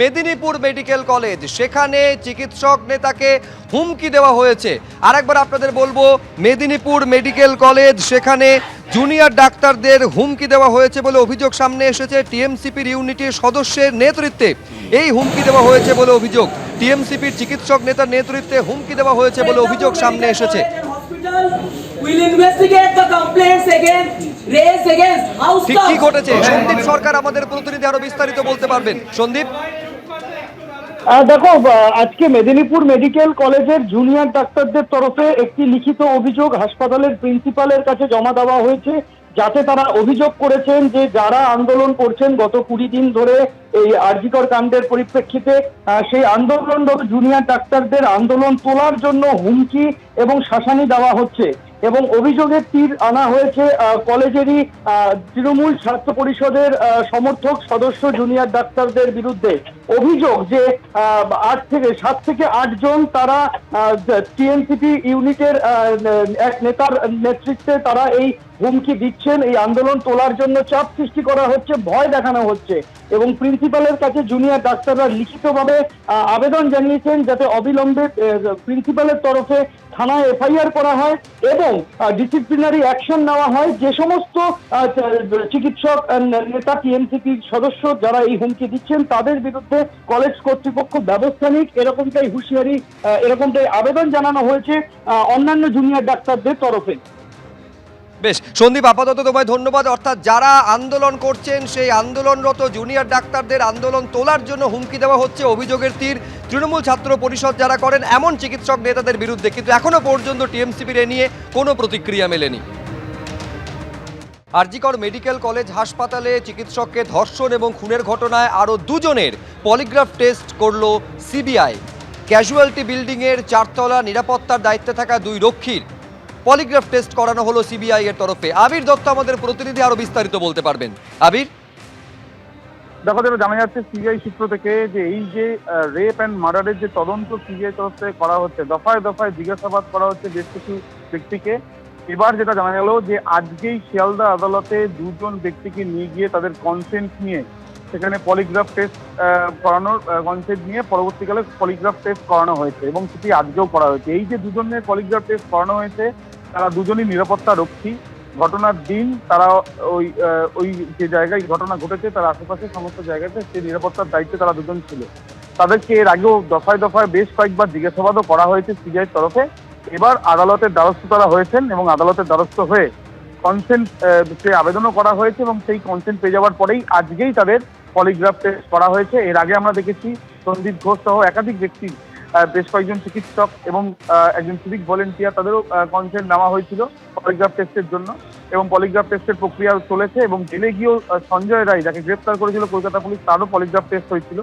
Medinipur medical college. সেখানে চিকিৎসক নেতাকে হুমকি দেওয়া হয়েছে। আর একবার আপনাদের বলব, মেদিনীপুর মেডিকেল কলেজ, সেখানে জুনিয়র ডাক্তারদের হুমকি দেওয়া হয়েছে বলে অভিযোগ সামনে এসেছে টিএমসিপির ইউনিটির সদস্যের নেতৃত্বে। এই হুমকি দেওয়া হয়েছে বলে অভিযোগ। টিএমসিপির চিকিৎসক নেতার নেতৃত্বে হুমকি দেওয়া হয়েছে বলে অভিযোগ সামনে এসেছে। ঠিক কি ঘটেছে? সন্দীপ সরকার আমাদের প্রতিনিধি আরও বিস্তারিত বলতে পারবেন। সন্দীপ? দেখো আজকে মেদিনীপুর মেডিকেল কলেজের জুনিয়র ডাক্তারদের তরফে একটি লিখিত অভিযোগ হাসপাতালের প্রিন্সিপালের কাছে জমা দেওয়া হয়েছে, যাতে তারা অভিযোগ করেছেন যে যারা আন্দোলন করছেন গত কুড়ি দিন ধরে এই আরজিকর কাণ্ডের পরিপ্রেক্ষিতে সেই আন্দোলনরত জুনিয়র ডাক্তারদের আন্দোলন তোলার জন্য হুমকি এবং শাসানি দেওয়া হচ্ছে এবং অভিযোগের তীর আনা হয়েছে কলেজেরই তৃণমূল ছাত্র পরিষদের সমর্থক সদস্য জুনিয়র ডাক্তারদের বিরুদ্ধে। অভিযোগ যে আট থেকে সাত থেকে আট জন তারা টিএনসিপি ইউনিটের এক নেতার নেতৃত্বে তারা এই হুমকি দিচ্ছেন, এই আন্দোলন তোলার জন্য চাপ সৃষ্টি করা হচ্ছে, ভয় দেখানো হচ্ছে। এবং প্রিন্সিপালের কাছে জুনিয়র ডাক্তাররা লিখিতভাবে আবেদন জানিয়েছেন যাতে অবিলম্বে প্রিন্সিপালের তরফে থানায় এফআইআর করা হয় এবং ডিসিপ্লিনারি অ্যাকশন নেওয়া হয়। যে সমস্ত চিকিৎসক নেতা টিএমসিপির সদস্য যারা এই হুমকি দিচ্ছেন, তাদের বিরুদ্ধে কলেজ কর্তৃপক্ষ ব্যবস্থা নিক, এরকমটাই হুঁশিয়ারি এরকমটাই আবেদন জানানো হয়েছে অন্যান্য জুনিয়র ডাক্তারদের তরফে। বেশ, সন্দীপ, আপাতত তোমায় ধন্যবাদ। অর্থাৎ যারা আন্দোলন করছেন, সেই আন্দোলনরত জুনিয়র ডাক্তারদের আন্দোলন তোলার জন্য হুমকি দেওয়া হচ্ছে অভিযোগের তীর। তৃণমূল ছাত্র পরিষদ যারা করেন, এমন চিকিৎসক নেতাদের বিরুদ্ধে, কিন্তু এখনও পর্যন্ত টিএমসিপির এ নিয়ে কোনো প্রতিক্রিয়া মেলেনি। আরজিকর মেডিকেল কলেজ হাসপাতালে চিকিৎসককে ধর্ষণ এবং খুনের ঘটনায় আরও দুজনের পলিগ্রাফ টেস্ট করল সিবিআই। ক্যাজুয়ালিটি বিল্ডিংয়ের চারতলা নিরাপত্তার দায়িত্বে থাকা দুই রক্ষীর। পলিগ্রাফ টেস্ট করানো হলো সিবিআই এর তরফে। আবির দত্ত আমাদের প্রতিনিধি আরও বিস্তারিত বলতে পারবেন। আবির? দেখো, যেটা জানা যাচ্ছে, সিবিআই সূত্র থেকে যে এই যে রেপ অ্যান্ড মার্ডারের যে তদন্ত সিবিআই তরফ থেকে করা হচ্ছে, দফায় দফায় জিজ্ঞাসাবাদ করা হচ্ছে বেশ কিছু ব্যক্তিকে। এবার যেটা জানা গেল যে আজকেই শিয়ালদা আদালতে দুজন ব্যক্তিকে নিয়ে গিয়ে তাদের কনসেন্ট নিয়ে সেখানে পলিগ্রাফ টেস্ট করানোর কনসেন্ট নিয়ে পরবর্তীকালে পলিগ্রাফ টেস্ট করানো হয়েছে এবং সেটি আজকেও করা হয়েছে। এই যে দুজনের পলিগ্রাফ টেস্ট করানো হয়েছে, তারা দুজনই নিরাপত্তা রক্ষী। ঘটনার দিন তারা ওই ওই যে জায়গায় ঘটনা ঘটেছে, তার আশেপাশে সমস্ত জায়গাতে সেই নিরাপত্তার দায়িত্বে তারা দুজন ছিল। তাদেরকে এর আগেও দফায় দফায় বেশ কয়েকবার জিজ্ঞাসাবাদও করা হয়েছে সিবিআইয়ের তরফে। এবার আদালতের দ্বারস্থ তারা হয়েছেন এবং আদালতের দ্বারস্থ হয়ে কনসেন্ট সে আবেদনও করা হয়েছে এবং সেই কনসেন্ট পেয়ে যাওয়ার পরেই আজকেই তাদের পলিগ্রাফ টেস্ট করা হয়েছে। এর আগে আমরা দেখেছি সন্দীপ ঘোষ সহ একাধিক ব্যক্তি বেশ কয়েকজন চিকিৎসক এবং একজন সিভিক ভলেন্টিয়ার তাদেরও কনসেন্ট নেওয়া হয়েছিল পলিগ্রাফ টেস্টের জন্য এবং পলিগ্রাফ টেস্টের প্রক্রিয়া চলেছে এবং জেলে গিয়েও সঞ্জয় রায় যাকে গ্রেপ্তার করেছিল কলকাতা পুলিশ তারও পলিগ্রাফ টেস্ট হয়েছিল।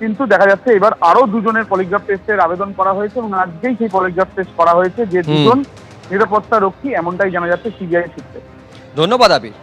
কিন্তু দেখা যাচ্ছে এবার আরও দুজনের পলিগ্রাফ টেস্টের আবেদন করা হয়েছে এবং আজকেই সেই পলিগ্রাফ টেস্ট করা হয়েছে যে দুজন নিরাপত্তা রক্ষী এমনটাই জানা যাচ্ছে সিবিআই সূত্রে। ধন্যবাদ আবির।